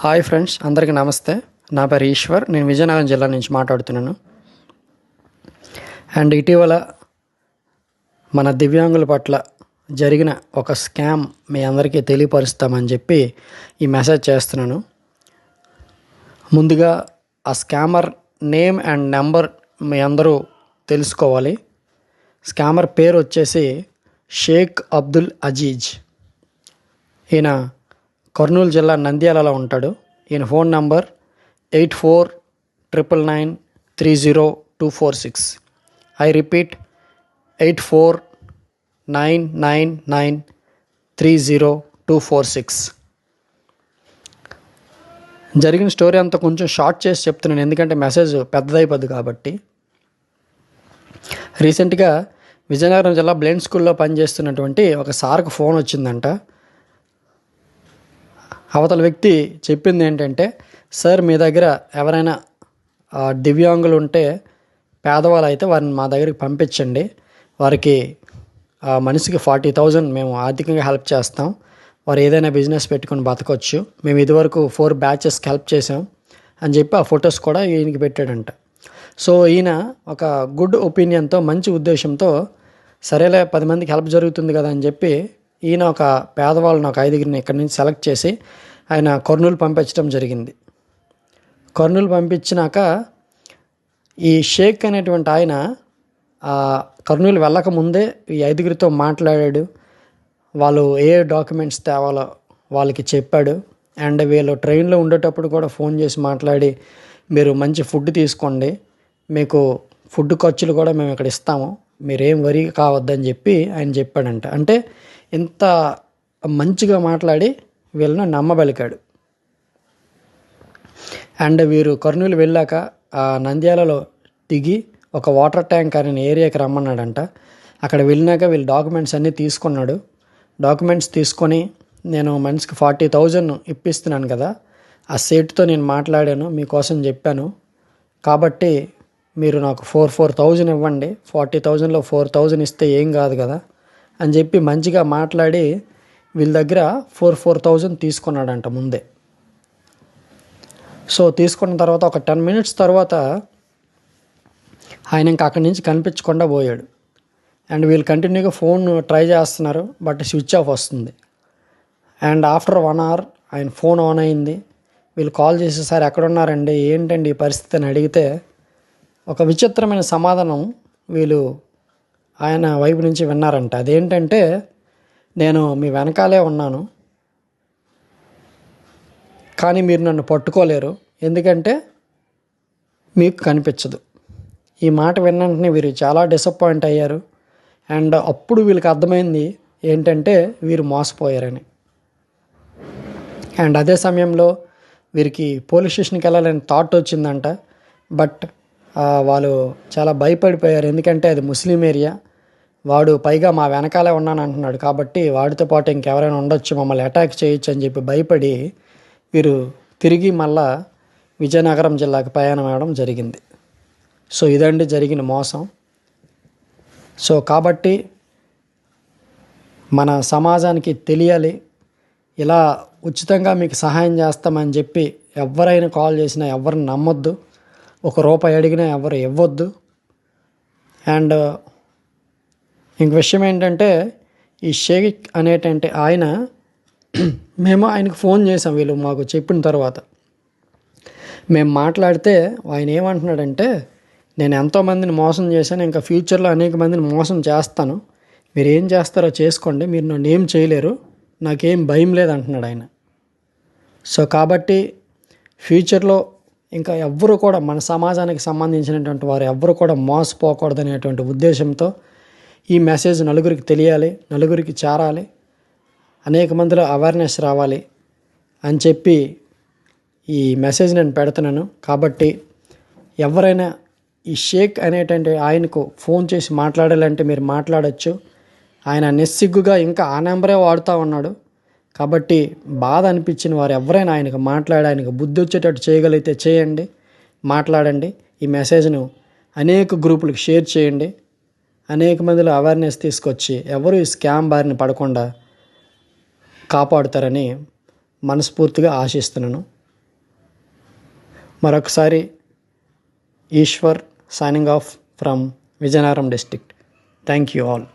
Hi friends అందరికీ నమస్తే. నా పేరు ఈశ్వర్ నేను విజయనగరం జిల్లా నుంచి మాట్లాడుతున్నాను. అండ్ ఇటీవల మన దివ్యాంగుల పట్ల జరిగిన ఒక స్కామ్ మీ అందరికీ తెలియపరుస్తామని చెప్పి ఈ మెసేజ్ చేస్తున్నాను. ముందుగా ఆ స్కామర్ నేమ్ అండ్ నెంబర్ మీ అందరూ తెలుసుకోవాలి. స్కామర్ పేరు వచ్చేసి షేక్ అబ్దుల్ అజీజ్. ఈయన కర్నూలు జిల్లా నంద్యాలలో ఉంటాడు. ఈయన phone number eight four triple nine three zero two four six. I repeat eight four nine nine nine three zero two four six. జరిగిన స్టోరీ అంతా కొంచెం షార్ట్ చేసి చెప్తున్నాను ఎందుకంటే మెసేజ్ పెద్దదైపోద్ది కాబట్టి. రీసెంట్గా విజయనగరం జిల్లా బ్లైండ్ స్కూల్లో పనిచేస్తున్నటువంటి ఒక సార్కు ఫోన్ వచ్చిందంట. అవతల వ్యక్తి చెప్పింది ఏంటంటే సార్ మీ దగ్గర ఎవరైనా దివ్యాంగులు ఉంటే పేదవాళ్ళు అయితే వారిని మా దగ్గరికి పంపించండి. వారికి మనిషికి ఫార్టీ థౌజండ్ మేము ఆర్థికంగా హెల్ప్ చేస్తాం. వారు ఏదైనా బిజినెస్ పెట్టుకొని బతకొచ్చు. మేము ఇదివరకు ఫోర్ బ్యాచెస్కి హెల్ప్ చేసాం అని చెప్పి ఆ ఫొటోస్ కూడా ఈయనకి పెట్టాడంట. సో ఈయన ఒక గుడ్ ఒపీనియన్తో మంచి ఉద్దేశంతో సరేలే పది మందికి హెల్ప్ జరుగుతుంది కదా అని చెప్పి ఈయన ఒక పేదవాళ్ళని ఒక ఐదుగురిని ఇక్కడి నుంచి సెలెక్ట్ చేసి ఆయన కర్నూలు పంపించడం జరిగింది. కర్నూలు పంపించినాక ఈ షేక్ అనేటువంటి ఆయన కర్నూలు వెళ్ళక ముందే ఈ ఐదుగురితో మాట్లాడాడు. వాళ్ళు ఏ డాక్యుమెంట్స్ తేవాలో వాళ్ళకి చెప్పాడు. అండ్ వీళ్ళు ట్రైన్లో ఉండేటప్పుడు కూడా ఫోన్ చేసి మాట్లాడి మీరు మంచి ఫుడ్ తీసుకోండి మీకు ఫుడ్ ఖర్చులు కూడా మేము ఇక్కడ ఇస్తాము మీరేం వరి కావద్దని చెప్పి ఆయన చెప్పాడంట. అంటే ఇంత మంచిగా మాట్లాడి వీళ్ళను నమ్మబలికాడు. అండ్ వీరు కర్నూలు వెళ్ళాక ఆ నంద్యాలలో దిగి ఒక వాటర్ ట్యాంక్ అనే ఏరియాకి రమ్మన్నాడంట. అక్కడ వెళ్ళినాక వీళ్ళు డాక్యుమెంట్స్ అన్నీ తీసుకున్నాడు. డాక్యుమెంట్స్ తీసుకొని నేను మనిషికి ఫార్టీ థౌజండ్ ఇప్పిస్తున్నాను కదా ఆ సేట్తో నేను మాట్లాడాను మీకోసం చెప్పాను. కాబట్టి మీరు నాకు ఫోర్ ఫోర్ థౌజండ్ ఇవ్వండి. ఫార్టీ థౌజండ్లో ఫోర్ థౌజండ్ ఇస్తే ఏం కాదు కదా. అని చెప్పి మంచిగా మాట్లాడి వీళ్ళ దగ్గర ఫోర్ ఫోర్ థౌజండ్ తీసుకున్నాడంట ముందే. సో తీసుకున్న తర్వాత ఒక టెన్ మినిట్స్ తర్వాత ఆయన ఇంకా అక్కడి నుంచి కనిపించకుండా పోయాడు. అండ్ వీళ్ళు కంటిన్యూగా ఫోన్ ట్రై చేస్తున్నారు బట్ స్విచ్ ఆఫ్ వస్తుంది. అండ్ ఆఫ్టర్ వన్ అవర్ ఆయన ఫోన్ ఆన్ అయింది. వీళ్ళు కాల్ చేసేసారి ఎక్కడున్నారండి? ఏంటండి ఈ పరిస్థితి? అని అడిగితే ఒక విచిత్రమైన సమాధానం వీళ్ళు ఆయన వైపు నుంచి విన్నారంట. అదేంటంటే నేను మీ వెనకాలే ఉన్నాను. కానీ మీరు నన్ను పట్టుకోలేరు. ఎందుకంటే మీకు కనిపించదు. ఈ మాట విన్న వెంటనే వీరు చాలా డిసప్పాయింట్ అయ్యారు. అండ్ అప్పుడు వీళ్ళకి అర్థమైంది ఏంటంటే వీరు మోసపోయారని. అండ్ అదే సమయంలో వీరికి పోలీస్ స్టేషన్కి వెళ్ళాలని థాట్ వచ్చిందంట. బట్ వాళ్ళు చాలా భయపడిపోయారు. ఎందుకంటే అది ముస్లిం ఏరియా. వాడు పైగా మా వెనకాలే ఉన్నాను అంటున్నాడు. కాబట్టి వాడితో పాటు ఇంకెవరైనా ఉండొచ్చు మమ్మల్ని అటాక్ చేయొచ్చు అని చెప్పి భయపడి వీరు తిరిగి మళ్ళా విజయనగరం జిల్లాకు ప్రయాణం అవ్వడం జరిగింది. సో ఇదండి జరిగిన మోసం. సో కాబట్టి మన సమాజానికి తెలియాలి. ఇలా ఉచితంగా మీకు సహాయం చేస్తామని చెప్పి ఎవరైనా కాల్ చేసినా ఎవరిని నమ్మొద్దు. ఒక రూపాయి అడిగినా ఎవరు ఇవ్వద్దు. అండ్ ఇంక విషయం ఏంటంటే ఈ షేక్ అనేటంటే ఆయన మేము ఆయనకు ఫోన్ చేసాం వీళ్ళు మాకు చెప్పిన తర్వాత. మేము మాట్లాడితే ఆయన ఏమంటున్నాడంటే నేను ఎంతోమందిని మోసం చేశాను ఇంకా ఫ్యూచర్లో అనేక మందిని మోసం చేస్తాను. మీరు ఏం చేస్తారో చేసుకోండి మీరు నన్ను ఏం చేయలేరు నాకేం భయం లేదు అంటున్నాడు ఆయన. సో కాబట్టి ఫ్యూచర్లో ఇంకా ఎవ్వరు కూడా మన సమాజానికి సంబంధించినటువంటి వారు ఎవ్వరు కూడా మోసపోకూడదు అనేటువంటి ఉద్దేశంతో ఈ మెసేజ్ నలుగురికి తెలియాలి నలుగురికి చేరాలి అనేక మందిలో అవేర్నెస్ రావాలి అని చెప్పి ఈ మెసేజ్ నేను పెడుతున్నాను. కాబట్టి ఎవరైనా ఈ షేక్ అనేటువంటి ఆయనకు ఫోన్ చేసి మాట్లాడాలంటే మీరు మాట్లాడచ్చు. ఆయన నిస్సిగ్గుగా ఇంకా ఆ నెంబరే వాడుతూ ఉన్నాడు. కాబట్టి బాధ అనిపించిన వారు ఎవరైనా ఆయనకు మాట్లాడి ఆయనకు బుద్ధి వచ్చేటట్టు చేయగలిగితే చేయండి మాట్లాడండి. ఈ మెసేజ్ను అనేక గ్రూపులకు షేర్ చేయండి. అనేక మందిలో అవేర్నెస్ తీసుకొచ్చి ఎవరు ఈ స్కామ్ బారిని పడకుండా కాపాడుతారని మనస్ఫూర్తిగా ఆశిస్తున్నాను. మరొకసారి Eshwar signing off from Vizianagaram district thank you all